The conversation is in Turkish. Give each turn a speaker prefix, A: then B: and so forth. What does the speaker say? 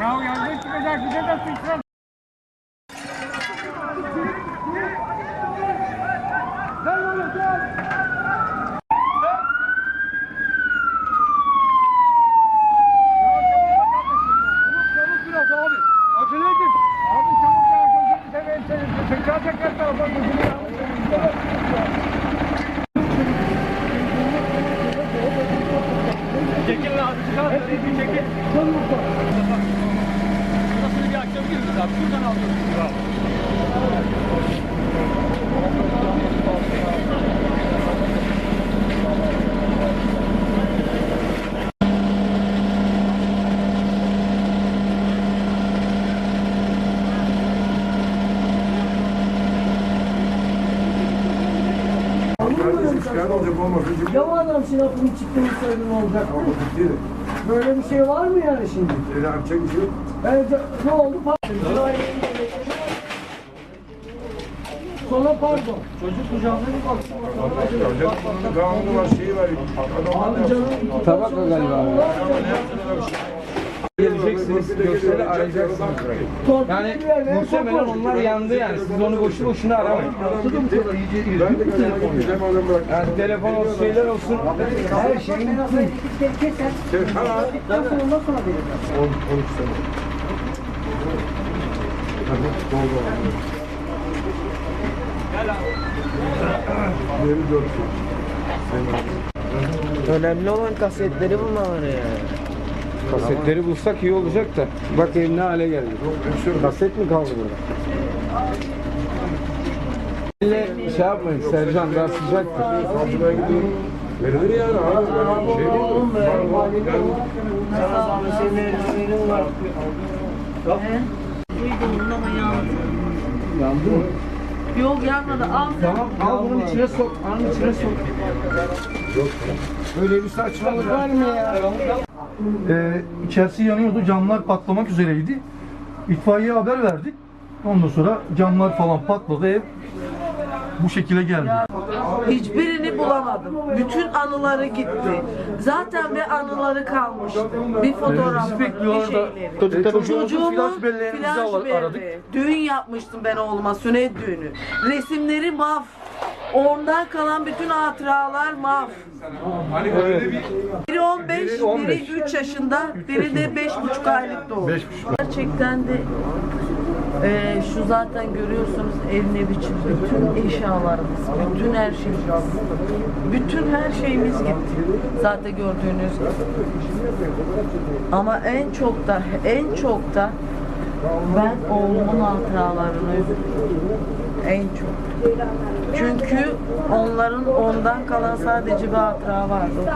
A: Ya yangın çıkacak bize de sıçrar. Tekrar tekrar tarafa. Çekil abi. Çıkar. Çekil. Burasını bir açabilir miyiz abi? Şuradan alıyoruz.
B: Kardeşim şikayet olacak olmaz. Çünkü
C: Ya o adam silahını çıktı mı söyledim olacak.
B: ama değil.
C: Böyle bir şey var mı yani şimdi?
B: Öyle yapacak
C: Bence ne oldu? Pardon. Sonra pardon. Çocuk kucağına bir
B: bunun kanunu var, şeyi var. Adamlar ne
C: Abi canım.
B: yapsın?
D: Tabak mı galiba. Geleceksiniz, gösteri arayacaksınız. Yani muhtemelen onlar yandı yani. Siz onu boşu boşuna aramayın.
B: Ben de gideceğim adam bırak.
D: Yani telefon olsun, şeyler olsun. Her şey
C: Şey
B: Sen ha?
C: Sonra verir.
B: 10 13 sene.
E: Önemli olan kasetleri bulmaları ya.
D: Kasetleri bulsak iyi olacak da. Bak ev ne hale geldi. Kaset mi kaldı burada? Elle şey yapmayın Sercan daha sıcaktır.
B: Savcılığa gidiyorum. Verilir yani abi. Şey değil mi? Yani
C: Sana zahmet senin var.
F: Ama yandı.
D: Yandı mı?
F: Yok yanmadı. Al sen.
D: Tamam al bunu içine sok. Al içine sok. Böyle bir saçmalık var mı ya?
G: Ee, içerisi yanıyordu, camlar patlamak üzereydi. İtfaiyeye haber verdik. Ondan sonra camlar falan patladı, ev bu şekilde geldi.
F: Hiçbirini bulamadım. Bütün anıları gitti. Zaten bir anıları kalmıştı. Bir fotoğraf, bir şeyleri. Çocuğumun
G: flash belleğimizi
F: flash
G: al-
F: belleği.
G: aradık.
F: Düğün yapmıştım ben oğluma, sünnet düğünü. Resimleri maf. Ondan kalan bütün hatıralar maf.
B: Hani bir
F: Biri 15,
D: Biri 15.
F: biri 3 yaşında, biri de 5,5 aylık
G: buçuk.
F: Gerçekten de e, şu zaten görüyorsunuz ev ne biçim bütün eşyalarımız, bütün her şeyimiz, bütün her şeyimiz gitti. Zaten gördüğünüz. Ama en çok da en çok da ben oğlumun hatıralarını. En çok. Çünkü onların ondan kalan sadece bir hatıra vardı.